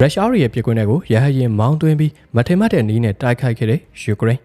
ရုရှားရဲ့ပြည်ကွင်းတွေကိုရဟတ်ရင်မောင်းသွင်းပြီးမထင်မှတ်တဲ့နည်းနဲ့တိုက်ခိုက်ခဲ့တဲ့ယူကရိန်း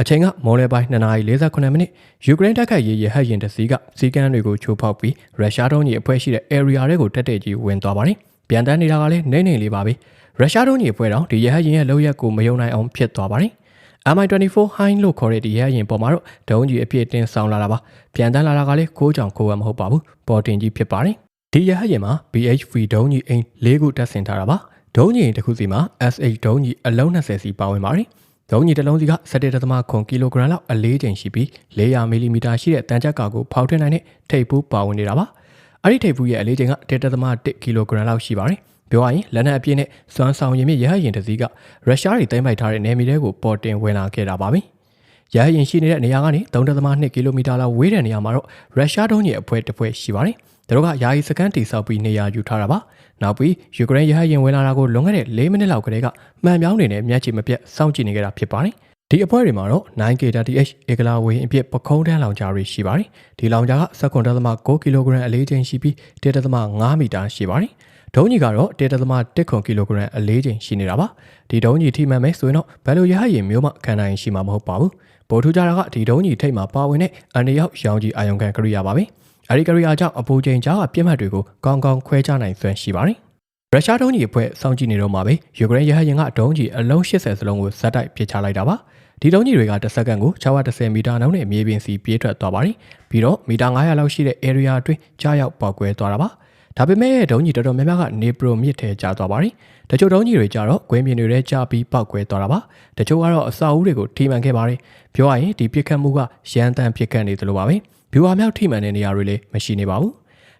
အချိန်ကမော်လယ်ပိုင်း2:48မိနစ်ယူကရိန်းတိုက်ခိုက်ရေးရဟတ်ရင်တစ်စီးကစီကန်းတွေကိုချိုးဖောက်ပြီးရုရှားတုံးကြီးအဖွဲ့ရှိတဲ့ area တွေကိုတက်တဲ့ကြီးဝင်သွားပါတယ်။ပြန်တန်းနေတာကလည်းနေနေလေးပါပဲ။ရုရှားတုံးကြီးအဖွဲ့တော့ဒီရဟတ်ရင်ရဲ့လောက်ရက်ကိုမယုံနိုင်အောင်ဖြစ်သွားပါတယ်။ MI24 High လို့ခေါ်တဲ့ဒီရဟတ်ရင်ပေါ်မှာတော့ဒုံးကြီးအပြည့်တင်ဆောင်လာတာပါ။ပြန်တန်းလာတာကလည်းကိုးကြောင်ကိုယ်ဝမဟုတ်ပါဘူး။ပေါ်တင်ကြီးဖြစ်ပါတယ်။ ဒီရဟတ်ရင်မှာ BHV ဒုံးကြီးအိမ်၄ခုတက်ဆင်ထားတာပါ။ဒုံးကြီးတစ်ခုစီမှာ SH ဒုံးကြီးအလုံး20စီပါဝင်ပါတယ်။ဒုံးကြီးတစ်လုံးစီက17.9ကီလိုဂရမ်လောက်အလေးချိန်ရှိပြီး400မီလီမီတာရှိတဲ့တန်ကြပ်ကာကိုဖောက်ထွင်းနိုင်တဲ့ထိပ်ဖူးပါဝင်နေတာပါ။အဲ့ဒီထိပ်ဖူးရဲ့အလေးချိန်က1.1ကီလိုဂရမ်လောက်ရှိပါတယ်။ပြောရရင်လက်နက်အပြည့်နဲ့စွမ်းဆောင်ရည်မြစ်ရဟတ်ရင်တစ်စီးကရုရှားတွေတိုက်ပိုက်ထားတဲ့နယ်မြေတွေကိုပေါ်တင်ဝင်လာခဲ့တာပါပဲ။ရဟရင်ရှိနေတဲ့နေရာကနေ3.2ကီလိုမီတာလောက်ဝေးတဲ့နေရာမှာတော့ရုရှားတုံးကြီးအဖွဲတစ်ဖွဲရှိပါတယ်။ သူတို့ကယာယီစကန်တိဆောက်ပြီးနေရာယူထားတာပါ။နောက်ပြီးယူကရိန်းရဟရင်ဝင်လာတာကိုလွန်ခဲ့တဲ့၄မိနစ်လောက်ကလေးကမှန်ပြောင်းနေနဲ့မျက်ခြေမပြတ်စောင့်ကြည့်နေကြတာဖြစ်ပါတယ်။ဒီအပွဲတွေမှာတော့ 9K30H ဧကလာဝေးအဖြစ်ပခုံးတန်းလောင်ချာတွေရှိပါတယ်။ဒီလောင်ချာက7.6ကီလိုဂရမ်အလေးချိန်ရှိပြီး1.5မီတာရှိပါတယ်။ဒုံးကြီးကတော့1.1ကီလိုဂရမ်အလေးချိန်ရှိနေတာပါ။ဒီဒုံးကြီးထိမှန်မယ်ဆိုရင်တော့ဘယ်လိုရဟရင်မျိုးမှခံနိုင်ရှိမှာမဟုတ်ပါဘူး။ပိုထူးကြတာကဒီဒုံးကြီးထိတ်မှာပါဝင်တဲ့အန်ဒီရောက်ရောင်ကြီးအာယုံခံကရိယာပါပဲ။ အဲဒီကရိယာကြောင့်အပူချိန်ကြားကပြစ်မှတ်တွေကိုကောင်းကောင်းခွဲခြားနိုင်စွမ်းရှိပါတယ်။ရုရှားဒုံးကြီးအဖွဲ့စောင့်ကြည့်နေတော့မှာပဲယူကရိန်းရဟရင်ကဒုံးကြီးအလုံး80စလုံးကိုဇက်တိုက်ပစ်ချလိုက်တာပါဒီဒုံးကြီးတွေကတစ်စက္ကန့်ကို610မီတာနှုန်းနဲ့မြေပြင်စီပြေးထွက်သွားပါတယ်ပြီးတော့မီတာ900လောက်ရှိတဲ့ area အတွင်းကြားရောက်ပေါက်ကွဲသွားတာပါဒါပေမဲ့ဒုံးကြီးတော်တော်များများကနေပရိုမြစ်ထဲကျသွားပါတယ်တချို့ဒုံးကြီးတွေကြတော့ဂွင်းမြင်တွေထဲကျပြီးပေါက်ကွဲသွားတာပါတချို့ကတော့အစာအုပ်တွေကိုထိမှန်ခဲ့ပါတယ်ပြောရရင်ဒီပြစ်ခတ်မှုကရန်တမ်းပြစ်ခတ်နေသလိုပါပဲ ဗျူဟာမြောက်ထိမှန်တဲ့နေရာတွေလည်းမရှိနေပါဘူး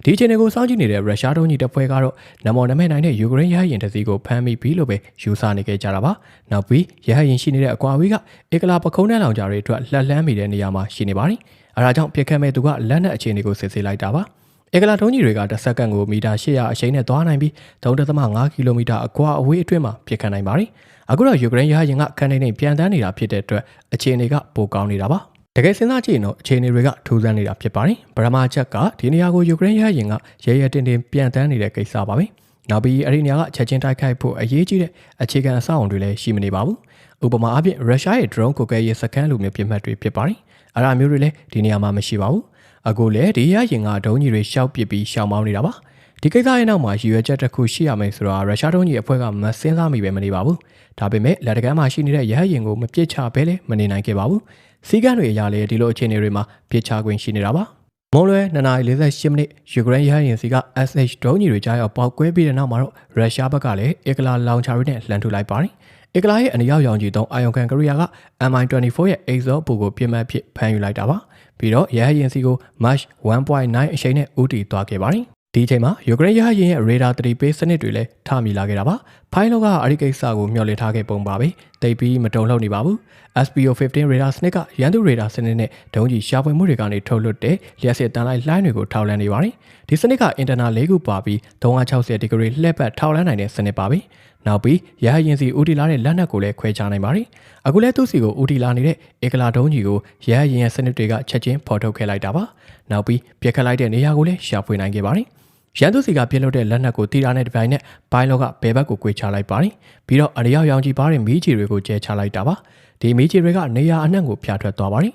ဒီအခြေအနေကိုစောင့်ကြည့်နေတဲ့ရုရှားတုံးကြီးတပ်ဖွဲ့ကတော့နမောနမဲနိုင်တဲ့ယူကရိန်းရဟရင်တစည်းကိုဖမ်းမိပြီလို့ပဲယူဆနေကြကြတာပါ။နောက်ပြီးရဟရင်ရှိနေတဲ့အကွာအဝေးကဧကလာပခုံးတန်းလောင်ကြတွေအတွက်လှက်လှမ်းမိတဲ့နေရာမှာရှိနေပါတယ်။အဲဒါကြောင့်ပြစ်ခတ်မဲ့သူကလက်နက်အခြေအနေကိုစစ်ဆေးလိုက်တာပါ။ဧကလာတုံးကြီးတွေကတစ်စက္ကန့်ကိုမီတာ800အချိန်နဲ့သွားနိုင်ပြီး3.5ကီလိုမီတာအကွာအဝေးအတွင်းမှာပြစ်ခတ်နိုင်ပါတယ်။အခုတော့ယူကရိန်းရဟရင်ကကန်နေနေပြန်တန်းနေတာဖြစ်တဲ့အတွက်အခြေအနေကပိုကောင်းနေတာပါ။ တကယ်စဉ်းစားကြည့်ရင်တော့အခြေအနေတွေကထူးဆန်းနေတာဖြစ်ပါတယ်။ပရမချက်ကဒီနေရာကိုယူကရိန်းရရင်ကရဲရဲတင်တင်ပြန်တန်းနေတဲ့ကိစ္စပါပဲ။နောက်ပြီးအဲ့ဒီနေရာကချက်ချင်းတိုက်ခိုက်ဖို့အရေးကြီးတဲ့အခြေခံအဆောက်အုံတွေလည်းရှိမနေပါဘူး။ဥပမာအဖြစ်ရုရှားရဲ့ drone ကိုကဲရဲ့စကန်လိုမျိုးပြစ်မှတ်တွေဖြစ်ပါတယ်။အဲ့ဒါမျိုးတွေလည်းဒီနေရာမှာမရှိပါဘူး။အခုလည်းဒီရရင်ကဒုံးကြီးတွေရှောက်ပစ်ပြီးရှောင်မောင်းနေတာပါ။ဒီကိစ္စရဲ့နောက်မှာရည်ရွယ်ချက်တစ်ခုရှိရမယ်ဆိုတော့ရုရှားတုံးကြီးအဖွဲ့ကမစင်းစားမိပဲမနေပါဘူး။ဒါပေမဲ့လက်တကမ်းမှာရှိနေတဲ့ရဟရင်ကိုမပြစ်ချဘဲလည်းမနေနိုင်ခဲ့ပါဘူး။ စီးကန်းတွေအရာလေဒီလိုအခြေအနေတွေမှာပြစ်ချခွင့်ရှိနေတာပါ။မွန်လွယ်2:48မိနစ်ယူကရိန်းရဟရင်စီက SH ဒုံးကြီးတွေကြားရောက်ပေါက်ကွဲပြီးတဲ့နောက်မှာတော့ရုရှားဘက်ကလည်းအက်ကလာလောင်ချာတွေနဲ့လှန်ထုလိုက်ပါတယ်။အက်ကလာရဲ့အနီရောက်ရောင်ကြီးတုံးအာယုံခံကရိယာက MI24 ရဲ့ Exo ပူကိုပြစ်မှတ်ဖြစ်ဖမ်းယူလိုက်တာပါ။ပြီးတော့ရဟရင်စီကို March 1.9အချိန်နဲ့ဦးတည်သွားခဲ့ပါတယ်။ဒီအချိန်မှာယူကရိန်းရဟရင်ရဲ့ radar 3ပေးစနစ်တွေလည်းထမိလာခဲ့တာပါ။ဖိုင်လောကအဲ့ဒီကိစ္စကိုမျှော်လင့်ထားခဲ့ပုံပါပဲ။ တိတ်ပြီးမတုံ့လှုပ်နေပါဘူး။ SPO15 radar စနစ်ကရန်သူ radar စနစ်နဲ့ဒုံးကြီးရှာဖွေမှုတွေကနေထုတ်လွှတ်တဲ့လျှက်စစ်တန်လိုက်လှိုင်းတွေကိုထောက်လှမ်းနေပါတယ်။ဒီစနစ်က internal ၄ခုပါပြီး360 degree လှည့်ပတ်ထောက်လှမ်းနိုင်တဲ့စနစ်ပါပဲ။နောက်ပြီးရဟရင်စီဦးတီလာတဲ့လက်နက်ကိုလည်းခွဲခြားနိုင်ပါတယ်။အခုလဲသူ့စီကိုဦးတီလာနေတဲ့ဧကလာဒုံးကြီးကိုရဟရင်ရဲ့စနစ်တွေကချက်ချင်းဖော်ထုတ်ခဲ့လိုက်တာပါ။နောက်ပြီးပြက်ခတ်လိုက်တဲ့နေရာကိုလည်းရှာဖွေနိုင်ခဲ့ပါတယ်။ ရန်သူစီကပြစ်လို့တဲ့လက်နက်ကိုတီတာနဲ့ဒီပိုင်းနဲ့ဘိုင်းလောကဘဲဘက်ကိုကွေချလိုက်ပါတယ်ပြီးတော့အရရောက်ရောင်ကြီးပါတဲ့မီးကြီးတွေကိုကျဲချလိုက်တာပါဒီမီးကြီးတွေကနေရာအနှံ့ကိုဖျားထွက်သွားပါတယ်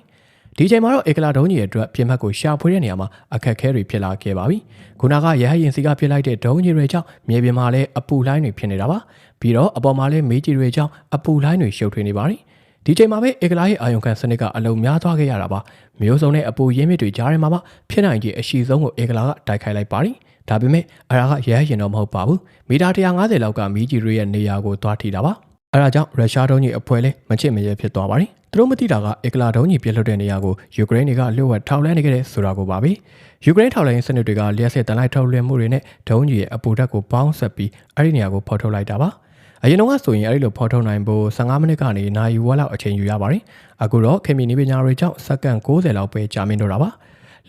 ဒီချိန်မှာတော့ဧကလာဒုံးကြီးရဲ့အတွက်ပြင်းမှတ်ကိုရှာဖွေတဲ့နေရာမှာအခက်အခဲတွေဖြစ်လာခဲ့ပါပြီခုနကရဟရင်စီကပြစ်လိုက်တဲ့ဒုံးကြီးတွေကြောင့်မြေပြင်မှာလည်းအပူလိုင်းတွေဖြစ်နေတာပါပြီးတော့အပေါ်မှာလည်းမီးကြီးတွေကြောင့်အပူလိုင်းတွေရှုပ်ထွေးနေပါတယ်ဒီချိန်မှာပဲဧကလာရဲ့အာယုံခံစနစ်ကအလုံးများသွားခဲ့ရတာပါမျိုးစုံတဲ့အပူရင်းမြစ်တွေကြားထဲမှာမှဖြစ်နိုင်ခြေအရှိဆုံးကိုဧကလာကတိုက်ခိုက်လိုက်ပါတယ် ဒါပေမဲ့အရာကရဲရင်တော့မဟုတ်ပါဘူးမီတာ150လောက်ကမီးကြီးတွေရဲ့နေရာကိုသွားထိတာပါအဲဒါကြောင့်ရုရှားဒုံးကြီးအဖွဲ့လဲမချစ်မရဲဖြစ်သွားပါတယ်သူတို့မသိတာကအက်ကလာဒုံးကြီးပြစ်လွတ်တဲ့နေရာကိုယူကရိန်းတွေကလျှို့ဝှက်ထောက်လှမ်းနေကြတဲ့ဆိုတာကိုပါပဲယူကရိန်းထောက်လှမ်းရေးစနစ်တွေကလျှက်စစ်တန်လိုက်ထုတ်လွှင့်မှုတွေနဲ့ဒုံးကြီးရဲ့အပူဓာတ်ကိုပေါင်းဆက်ပြီးအဲ့ဒီနေရာကိုဖော်ထုတ်လိုက်တာပါအရင်တော့ဆိုရင်အဲ့ဒီလိုဖော်ထုတ်နိုင်ဖို့15မိနစ်ကနေနာရီဝက်လောက်အချိန်ယူရပါတယ်အခုတော့ခင်မီနီပညာတွေကြောင့်စက္ကန့်60လောက်ပဲကြာမြင့်တော့တာပါ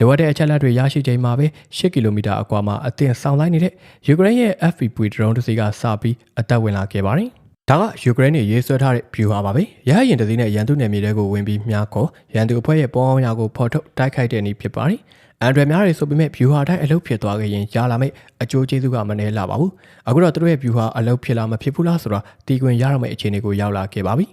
လိုအပ်တဲ့အချက်လက်တွေရရှိချိန်မှာပဲ10ကီလိုမီတာအကွာမှာအသင်ဆောင်လိုက်နေတဲ့ယူကရိန်းရဲ့ FPV drone တစ်စီးကစပြီးအသက်ဝင်လာခဲ့ပါတယ်။ဒါကယူကရိန်းနေရေးဆွဲထားတဲ့ view ပါပဲ။ရဟရင်တစ်စီးနဲ့ရန်သူနယ်မြေတွေကိုဝင်ပြီးမြားခေါ်ရန်သူအဖွဲ့ရဲ့ပေါင်းအောင်ရာကိုဖော်ထုတ်တိုက်ခိုက်တဲ့နည်းဖြစ်ပါတယ်။အန်ဒရများတွေဆိုပေမဲ့ view ဟာတိုင်းအလုပ်ဖြစ်သွားခဲ့ရင်ရလာမယ့်အကျိုးကျေးဇူးကမနှဲလာပါဘူးအခုတော့သူတို့ရဲ့ view ဟာအလုပ်ဖြစ်လာမဖြစ်ဘူးလားဆိုတာတီးခွင်ရတော့မယ့်အခြေအနေကိုရောက်လာခဲ့ပါပြီ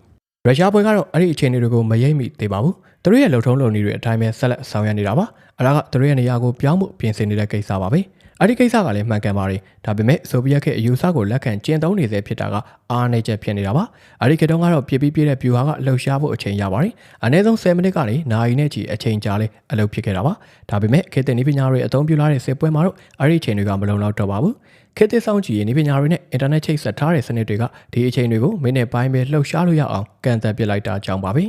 ရုရှားဘွဲကတော့အဲ့ဒီအခြေအနေတွေကိုမရိပ်မိသေးပါဘူးသူတို့ရဲ့လှုပ်ထုံးလုံနည်းတွေအတိုင်းပဲဆက်လက်ဆောင်ရွက်နေတာပါအဲ့ဒါကသူတို့ရဲ့နေရာကိုပြောင်းဖို့ပြင်ဆင်နေတဲ့ကိစ္စပါပဲ အဲ့ဒီကိစ္စကလည်းမှန်ကန်ပါတယ်ဒါပေမဲ့ဆိုဗီယက်ရဲ့အယူဆကိုလက်ခံကျင့်သုံးနေစေဖြစ်တာကအားနည်းချက်ဖြစ်နေတာပါအဲ့ဒီခေတ်တုန်းကတော့ပြပြပြတဲ့ view ဟာကလှုပ်ရှားဖို့အချိန်ရပါတယ်အနည်းဆုံး10မိနစ်ကနေနာရီနဲ့ချီအချိန်ကြာလဲအလုပ်ဖြစ်ခဲ့တာပါဒါပေမဲ့ခေတ်သစ်နည်းပညာတွေအသုံးပြုလာတဲ့စစ်ပွဲမှာတော့အဲ့ဒီအချိန်တွေကမလုံလောက်တော့ပါဘူးခေတ်သစ်ဆောင်ကြည့်ရင်နည်းပညာတွေနဲ့အင်တာနက်ချိတ်ဆက်ထားတဲ့စနစ်တွေကဒီအချိန်တွေကိုမိနစ်ပိုင်းပဲလှုပ်ရှားလို့ရအောင်ကန်သက်ပစ်လိုက်တာကြောင့်ပါပဲ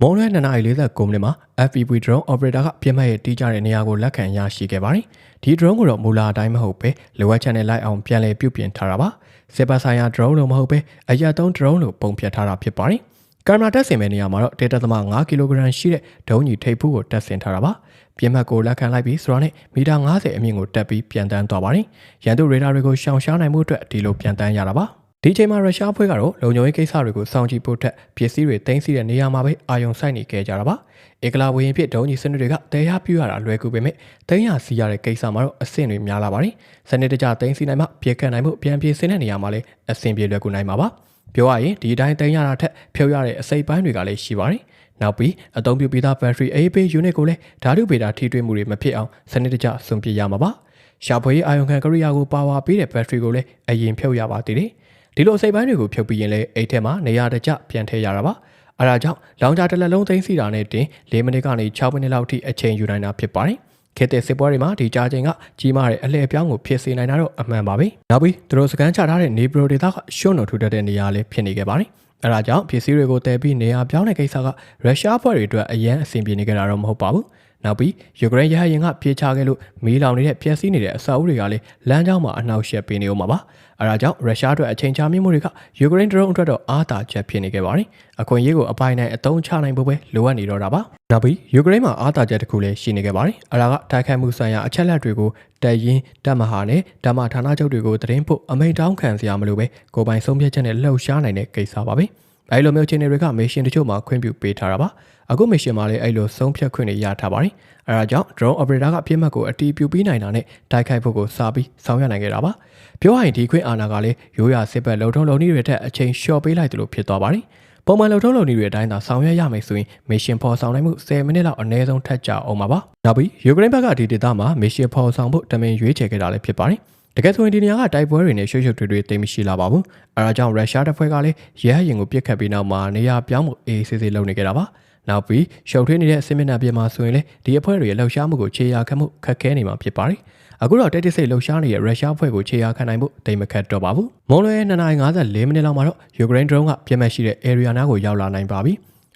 မုံလွဲ2နာရီ49မိနစ်မှာ FPV drone operator ကပြင်းမဲ့ရဲ့တီးကြတဲ့နေရာကိုလက်ခံရရှိခဲ့ပါတယ်။ဒီ drone ကိုတော့မူလာအတိုင်းမဟုတ်ပဲလိုအပ်ချက်နဲ့လိုက်အောင်ပြန်လည်ပြုပြင်ထားတာပါ။စစ်ပါဆိုင်ရာ drone လို့မဟုတ်ပဲအရက်သုံး drone လို့ပုံဖြတ်ထားတာဖြစ်ပါတယ်။ကင်မရာတက်ဆင်မဲ့နေရာမှာတော့ဒေတာသမ5ကီလိုဂရမ်ရှိတဲ့ဒုံးကြီးထိပ်ဖူးကိုတက်ဆင်ထားတာပါ။ပြင်းမှတ်ကိုလက်ခံလိုက်ပြီးဆိုတော့နဲ့မီတာ90အမြင့်ကိုတက်ပြီးပြန်တန်းသွားပါတယ်။ရန်သူရေဒါတွေကိုရှောင်ရှားနိုင်မှုအတွက်ဒီလိုပြန်တန်းရတာပါ။ ဒီချိန်မှာရုရှားဖွဲ့ကတော့လုံခြုံရေးကိစ္စတွေကိုစောင့်ကြည့်ဖို့ထက်ပစ္စည်းတွေတင်စီတဲ့နေရာမှာပဲအာရုံစိုက်နေကြကြတာပါ။ဧကလာဝရင်ဖြစ်ဒုံးကြီးစနစ်တွေကတရားပြရတာလွယ်ကူပေမဲ့တင်းရစီရတဲ့ကိစ္စမှာတော့အဆင့်တွေများလာပါတယ်။စနစ်တကျတင်စီနိုင်မှပြေခတ်နိုင်မှုပြန်ပြေစင်းတဲ့နေရာမှာလည်းအဆင်ပြေလွယ်ကူနိုင်မှာပါ။ပြောရရင်ဒီအတိုင်းတင်ရတာထက်ဖြုတ်ရတဲ့အစိပ်ပိုင်းတွေကလည်းရှိပါတယ်။နောက်ပြီးအသုံးပြုပြီးသား battery AP unit ကိုလည်းဓာတုဗေဒထိတွေ့မှုတွေမဖြစ်အောင်စနစ်တကျစွန့်ပစ်ရမှာပါ။ရှာဖွေရေးအာရုံခံကရိယာကိုပါဝါပေးတဲ့ battery ကိုလည်းအရင်ဖြုတ်ရပါသေးတယ်။ ဒီလိုအစိပ်ပိုင်းတွေကိုဖြုတ်ပြီးရင်လည်းအိတ်ထဲမှာနေရာတကျပြန်ထည့်ရတာပါအဲဒါကြောင့်လောင်ချာတစ်လက်လုံးသိမ်းစီတာနဲ့တင်၄မိနစ်ကနေ6မိနစ်လောက်ထိအချိန်ယူနိုင်တာဖြစ်ပါတယ်ခေတ်သစ်စစ်ပွဲတွေမှာဒီကြားချိန်ကကြီးမားတဲ့အလှည့်ပြောင်းကိုဖြစ်စေနိုင်တာတော့အမှန်ပါပဲ။နောက်ပြီးသူတို့စကန်ချထားတဲ့နေပရိုဒေတာကရှုံ့တော်ထူတတ်တဲ့နေရာလေးဖြစ်နေခဲ့ပါတယ်။အဲဒါကြောင့်ပစ္စည်းတွေကိုတည်ပြီးနေရာပြောင်းတဲ့ကိစ္စကရုရှားဖွဲ့တွေအတွက်အရန်အဆင်ပြေနေကြတာတော့မဟုတ်ပါဘူး။ နောက်ပြီးယူကရိန်းရဟရင်ကပြေးချခဲ့လို့မီးလောင်နေတဲ့ပျက်စီးနေတဲ့အဆောက်အဦတွေကလည်းလမ်းကြောင်းမှာအနှောက်အယှက်ပေးနေဦးမှာပါ။အဲဒါကြောင့်ရုရှားအတွက်အချိန်ကြာမြင့်မှုတွေကယူကရိန်းဒရုန်းအတွက်တော့အားသာချက်ဖြစ်နေခဲ့ပါတယ်။အခွင့်အရေးကိုအပိုင်နိုင်အသုံးချနိုင်ဖို့ပဲလိုအပ်နေတော့တာပါ။နောက်ပြီးယူကရိန်းမှာအားသာချက်တစ်ခုလည်းရှိနေခဲ့ပါတယ်။အဲဒါကတိုက်ခိုက်မှုဆိုင်ရာအချက်လက်တွေကိုတပ်ရင်းတပ်မဟာနဲ့ဓမ္မဌာနချုပ်တွေကိုသတင်းပို့အမိန့်တောင်းခံစရာမလိုပဲကိုပိုင်ဆုံးဖြတ်ချက်နဲ့လှုပ်ရှားနိုင်တဲ့ကိစ္စပါပဲ။ အဲဒီလိုမျိုးခြေနေတွေကမေရှင်တချို့မှာခွင့်ပြုပေးထားတာပါ။အခုမေရှင်မှာလည်းအဲ့လိုဆုံးဖြတ်ခွင့်တွေရထားပါတယ်။အဲဒါကြောင့် drone operator ကအပြစ်မှတ်ကိုအတီးပြူပြီးနိုင်တာနဲ့တိုက်ခိုက်ဖို့ကိုစာပြီးဆောင်ရွက်နိုင်ခဲ့တာပါ။ပြောရရင်ဒီခွင့်အာဏာကလည်းရိုးရာစစ်ဘက်လုံထုံးလုံနည်းတွေထက်အချိန်လျှော့ပေးလိုက်တယ်လို့ဖြစ်သွားပါတယ်။ပုံမှန်လုံထုံးလုံနည်းတွေအတိုင်းသာဆောင်ရွက်ရမယ်ဆိုရင်မစ်ရှင်ဖော်ဆောင်နိုင်မှု10မိနစ်လောက်အနည်းဆုံးထပ်ကြအောင်ပါပါ။နောက်ပြီးယူကရိန်းဘက်ကဒီဒေသမှာမစ်ရှင်ဖော်ဆောင်ဖို့တမင်ရွေးချယ်ခဲ့တာလည်းဖြစ်ပါတယ်။ တကယ်ဆိုရင်ဒီနေရာကတိုက်ပွဲတွေနဲ့ရွှေ့ရွှေ့ထွေထွေသိမ်းမရှိလာပါဘူး။အဲဒါကြောင့်ရုရှားတပ်ဖွဲ့ကလည်းရဲဟရင်ကိုပြစ်ခတ်ပြီးနောက်မှာနေရာပြောင်းဖို့အေးဆေးဆေးလုပ်နေကြတာပါ။နောက်ပြီးရှုပ်ထွေးနေတဲ့စစ်မျက်နှာပြင်မှာဆိုရင်လေဒီအဖွဲ့တွေရဲ့လှုပ်ရှားမှုကိုခြေရာခတ်မှုခက်ခဲနေမှာဖြစ်ပါတယ်။အခုတော့တက်တစ်စိတ်လှုပ်ရှားနေတဲ့ရုရှားဖွဲ့ကိုခြေရာခံနိုင်ဖို့တိမ်မခတ်တော့ပါဘူးမွန်လွဲ2:54မိနစ်လောက်မှာတော့ယူကရိန်း drone ကပြင်းမဲ့ရှိတဲ့ area နားကိုရောက်လာနိုင်ပါပြီ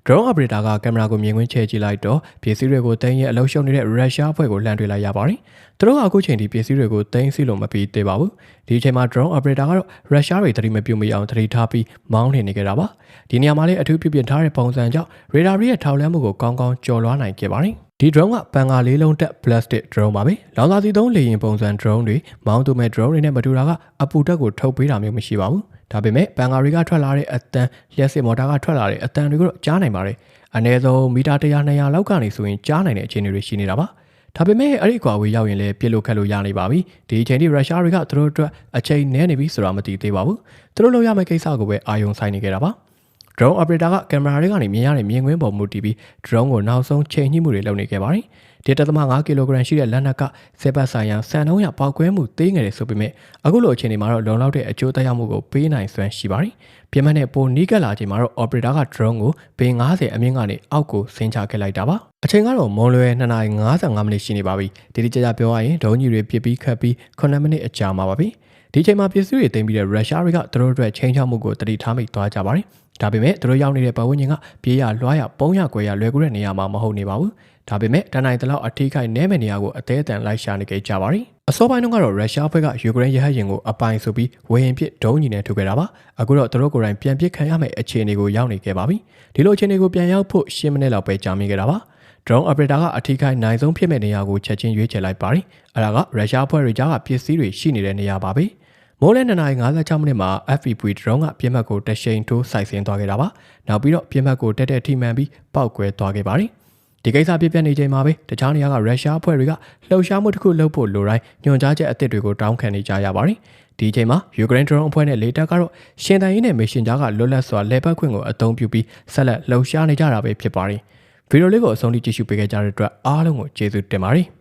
drone operator ကကင်မရာကိုမြင်ကွင်းချဲကြည့်လိုက်တော့ပစ္စည်းတွေကိုတင်းရဲ့အလုံးရှုံနေတဲ့ရုရှားအဖွဲ့ကိုလှမ်းတွေ့လိုက်ရပါတယ်။သူတို့ကအခုချိန်ထိပစ္စည်းတွေကိုတင်းစီလို့မပြီးသေးပါဘူး။ဒီအချိန်မှာ drone operator ကတော့ရုရှားတွေသတိမပြုမိအောင်သတိထားပြီးမောင်းနေနေကြတာပါ။ဒီနေရာမှာလည်းအထူးပြုပြင်ထားတဲ့ပုံစံကြောင့် radar ရဲ့ထောက်လှမ်းမှုကိုကောင်းကောင်းကျော်လွှားနိုင်ခဲ့ပါတယ်။ဒီ drone ကပန်ကာလေးလုံးတက် plastic drone ပါပဲ။လောင်စာစီသုံးလေယာဉ်ပုံစံ drone တွေမောင်းသူမဲ့ drone တွေနဲ့မတူတာကအပူတက်ကိုထုတ်ပေးတာမျိုးမရှိပါဘူး။ ဒါပေမဲ့ပန်ကာတွေကထွက်လာတဲ့အတန်လျှက်စစ်မော်တာကထွက်လာတဲ့အတန်တွေကိုတော့ကြားနိုင်ပါတယ်။အနည်းဆုံးမီတာ100 200လောက်ကနေဆိုရင်ကြားနိုင်တဲ့အခြေအနေတွေရှိနေတာပါ။ဒါပေမဲ့အဲ့ဒီကွာဝေးရောက်ရင်လည်းပြစ်လို့ခက်လို့ရနေပါပြီ။ဒီအချိန်ထိရုရှားတွေကသူတို့အတွက်အချိန်နည်းနေပြီဆိုတာမသိသေးပါဘူး။သူတို့လုပ်ရမယ့်ကိစ္စကိုပဲအာရုံစိုက်နေကြတာပါ။ drone operator ကကင်မရာတွေကနေမြင်ရတဲ့မြင်ကွင်းပေါ်မူတည်ပြီး drone ကိုနောက်ဆုံးချိန်ညှိမှုတွေလုပ်နေခဲ့ပါတယ်။ဒေတာသမ5ကီလိုဂရမ်ရှိတဲ့လက်နက်ကစေပတ်ဆိုင်ရာစံနှုန်းရပေါက်ကွဲမှုသေးငယ်တယ်ဆိုပေမဲ့အခုလိုအခြေအနေမှာတော့လုံလောက်တဲ့အကျိုးသက်ရောက်မှုကိုပေးနိုင်စွမ်းရှိပါတယ်။ပြင်းမနဲ့ပိုနီးကပ်လာချိန်မှာတော့ operator က drone ကိုပေ90အမြင့်ကနေအောက်ကိုဆင်းချခဲ့လိုက်တာပါ။အချိန်ကတော့မွန်လွယ်2:55မိနစ်ရှိနေပါပြီ။ဒီဒီကြကြပြောရရင်ဒုံးကြီးတွေပြစ်ပြီးခတ်ပြီး9မိနစ်အကြာမှာပါပြီ။ ဒီချိန်မှာပစ္စည်းတွေတင်ပြီးတဲ့ရုရှားတွေကသူတို့အတွက်ချိန်ချောက်မှုကိုတတိထားမိသွားကြပါတယ်။ဒါပေမဲ့သူတို့ရောက်နေတဲ့ပတ်ဝန်းကျင်ကပြေးရလွှားရပုံရကွယ်ရလွယ်ကူတဲ့နေရာမှာမဟုတ်နေပါဘူး။ဒါပေမဲ့တနိုင်တလောက်အထိခိုက်နဲမဲ့နေရာကိုအသေးအတန်လိုက်ရှာနေကြကြပါရီ။အစောပိုင်းတုန်းကတော့ရုရှားဘက်ကယူကရိန်းရဟတ်ယာဉ်ကိုအပိုင်ဆိုပြီးဝေဟင်ပစ်ဒုံးကြီးနဲ့ထုတ်ခဲ့တာပါ။အခုတော့သူတို့ကိုယ်တိုင်ပြန်ပစ်ခံရမယ့်အခြေအနေကိုရောက်နေခဲ့ပါပြီ။ဒီလိုအခြေအနေကိုပြန်ရောက်ဖို့10မိနစ်လောက်ပဲကြာမြင့်ခဲ့တာပါ။ drone operator ကအထီးခိုက်နိုင်ဆုံးဖြစ်မဲ့နေရာကိုချက်ချင်းရွေးချယ်လိုက်ပါတယ်။အဲဒါကရုရှားအဖွဲ့တွေကြားကပစ္စည်းတွေရှိနေတဲ့နေရာပါပဲ။မိုးလဲ2:56မိနစ်မှာ FPV drone ကပြင်မှတ်ကိုတရှိန်ထိုးစိုက်ဆင်းသွားခဲ့တာပါ။နောက်ပြီးတော့ပြင်မှတ်ကိုတက်တက်ထိမှန်ပြီးပောက်ကွဲသွားခဲ့ပါတယ်။ဒီကိစ္စပြပြနေချိန်မှာပဲတခြားနေရာကရုရှားအဖွဲ့တွေကလှုပ်ရှားမှုတစ်ခုလုပ်ဖို့လိုတိုင်းညွှန်ကြားချက်အသစ်တွေကိုတောင်းခံနေကြရပါတယ်။ဒီအချိန်မှာယူကရိန်းဒရုန်းအဖွဲ့နဲ့လေတပ်ကတော့ရှင်တန်ရင်းနဲ့မေရှင်ကြားကလွတ်လပ်စွာလဲပတ်ခွင့်ကိုအသုံးပြုပြီးဆက်လက်လှုပ်ရှားနေကြတာပဲဖြစ်ပါတယ်။ ဗီဒီယိုလေးကိုအဆုံးထိကြည့်ရှုပေးခဲ့ကြတဲ့အတွက်အားလုံးကိုကျေးဇူးတင်ပါတယ်။